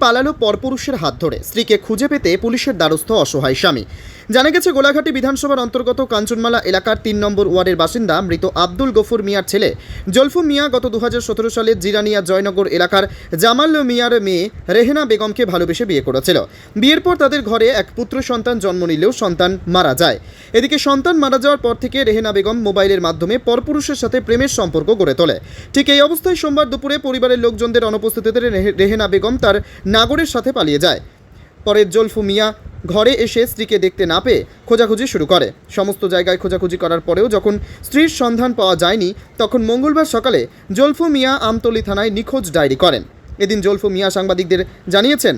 পালালো পরপুরুষের হাত ধরে। স্ত্রীকে খুঁজে পেতে পুলিশের দ্বারস্থ অসহায় স্বামী। জানা গেছে, গোলাঘাটি বিধানসভার অন্তর্গত কাঞ্চনমালা এলাকার তিন নম্বর ওয়ার্ডের বাসিন্দা মৃত আব্দুল গফুর মিয়ার ছেলে জলফু মিয়া গত দু সালে জিরানিয়া জয়নগর এলাকার জামাল মিয়ার মেয়ে রেহেনা বেগমকে ভালোবেসে বিয়ে করেছিল। বিয়ের পর তাদের ঘরে এক পুত্র সন্তান জন্ম নিলেও সন্তান মারা যায়। এদিকে সন্তান মারা যাওয়ার পর থেকে রেহেনা বেগম মোবাইলের মাধ্যমে পরপুরুষের সাথে প্রেমের সম্পর্ক গড়ে তোলে। ঠিক এই অবস্থায় সোমবার দুপুরে পরিবারের লোকজনদের অনুপস্থিতিতে রেহে- রেহেনা বেগম তার নাগরের সাথে পালিয়ে যায়। পরে জলফু মিয়া ঘরে এসে স্ত্রীকে দেখতে না পেয়ে খোঁজাখুঁজি শুরু করে। সমস্ত জায়গায় খোঁজাখুঁজি করার পরেও যখন স্ত্রীর সন্ধান পাওয়া যায়নি, তখন মঙ্গলবার সকালে জলফু মিয়া আমতলী থানায় নিখোঁজ ডায়েরি করেন। এদিন জলফু মিয়া সাংবাদিকদের জানিয়েছেন,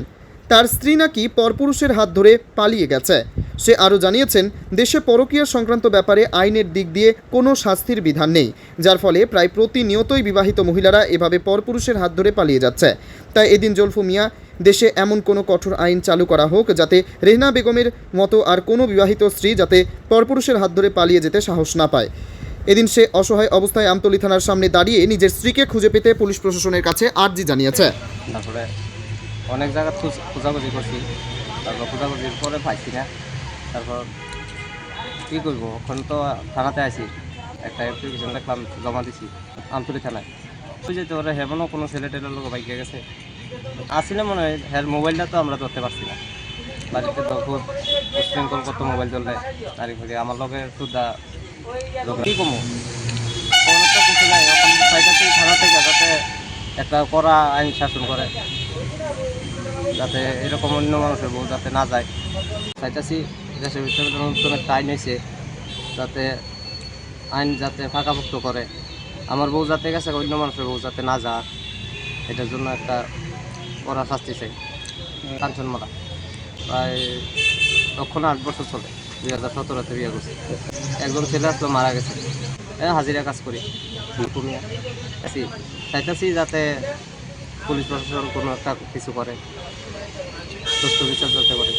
তার স্ত্রী নাকি পরপুরুষের হাত ধরে পালিয়ে গেছে। সে আরও জানিয়েছেন, দেশে পরকীয়া সংক্রান্ত ব্যাপারে আইনের দিক দিয়ে কোনো শাস্তির বিধান নেই, যার ফলে প্রায় প্রতিনিয়তই বিবাহিত মহিলারা এভাবে পরপুরুষের হাত ধরে পালিয়ে যাচ্ছে। তাই এদিন জলফু মিয়া দেশে এমন কোনো কঠোর আইন চালু করা হোক যাতে রেহনা বেগমের মতো আর কোনো বিবাহিত স্ত্রী যাতে পরপুরুষের হাত ধরে পালিয়ে যেতে সাহস না পায়। এদিন সে অসহায় অবস্থায় আমতলি থানার সামনে দাঁড়িয়ে নিজের স্ত্রীকে খুঁজে পেতে পুলিশ প্রশাসনের কাছে আর্জি জানিয়েছে। তারপরে অনেক জায়গা খোঁজ- খোঁজাখুঁজি করছি। তারপর খোঁজাখুঁজির পরে পাইছি না। তারপর কী করব? এখন তো থানাতে আছি। একটা অ্যাপ্লিকেশন দেখলাম, জমা দিছি। আমতলি থানায়। যেতে পারে হেমনও কোনো ছেলে টেলের লোক বাইকে গেছে। আসলে মনে হয়? হ্যাঁ মোবাইলটা তো আমরা ধরতে পারছি না। বাড়িতে তো খুব উশৃঙ্খল করতো মোবাইল চললে তারই ফলে আমার লগে সুদ্ধা কী কমো? কিছু নাই যাতে একটা কড়া আইন শাসন করে, যাতে এরকম অন্য মানুষের বউ যাতে না যায়। চাইতেছি দেশের ভিতরে নতুন একটা আইন হয়েছে যাতে আইন যাতে ফাঁকাভুক্ত করে। আমার বউ যাতে গেছে, অন্য মানুষের বউ যাতে না যা এটার জন্য একটা কড়া শাস্তি চাই কাঞ্চনমালা প্রায় তখন আট বছর চলে। দুই হাজার সতেরোতে বিয়ে করছে। একজন ছেলে আসলো, মারা গেছে। এ, হাজিরা কাজ করি। কুমিয়া। চাইতেছি যাতে পুলিশ প্রশাসন কোনো একটা কিছু করে। সুস্থ বিচার যাতে করে।